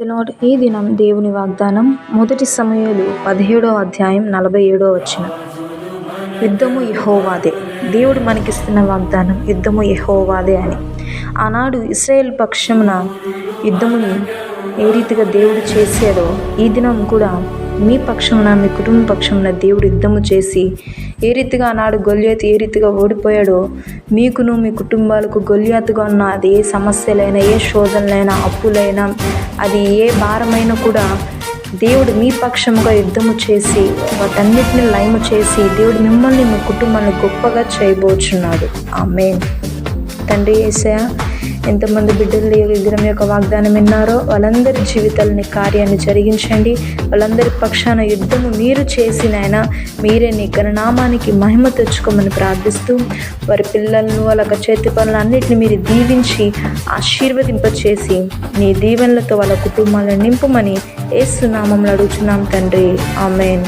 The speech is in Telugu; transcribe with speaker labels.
Speaker 1: లార్డ్ ఈ దినం దేవుని వాగ్దానం మొదటి సమయాలు పదిహేడో అధ్యాయం నలభై ఏడో వచ్చిన యుద్ధము యహోవాదే దేవుడు మనకిస్తున్న వాగ్దానం యుద్ధము యహోవాదే అని. ఆనాడు ఇస్రాయేల్ పక్షమున యుద్ధముని ఏ రీతిగా దేవుడు చేశాడో ఈ దినం కూడా మీ పక్షమున మీ కుటుంబ పక్షమున దేవుడు యుద్ధము చేసి ఏ రీతిగా నాడు గొల్యాత్ ఏ రీతిగా ఓడిపోయాడో మీకును మీ కుటుంబాలకు గొల్యాత్గా ఉన్న అది ఏ సమస్యలైనా ఏ శోధనలైనా అప్పులైనా అది ఏ భారమైనా కూడా దేవుడు మీ పక్షముగా యుద్ధము చేసి వాటన్నిటిని లయము చేసి దేవుడు మిమ్మల్ని మీ కుటుంబాన్ని గొప్పగా చేయబోచున్నాడు. ఆమె తండ్రి ఏసయ ఎంతమంది బిడ్డలు ఈ యొక్క వాగ్దానం విన్నారో వాళ్ళందరి జీవితాలని కార్యాన్ని జరిగించండి. వాళ్ళందరి పక్షాన యుద్ధము మీరు చేసిన మీరే నీ గణనామానికి మహిమ తెచ్చుకోమని ప్రార్థిస్తూ వారి పిల్లలను వాళ్ళ చేతి పనులు అన్నింటిని మీరు దీవించి ఆశీర్వదింపచేసి నీ దీవెనలతో వాళ్ళ కుటుంబాలను నింపుమని ఏసునామంలో అడుగుతున్నాం తండ్రి. ఆమెన్.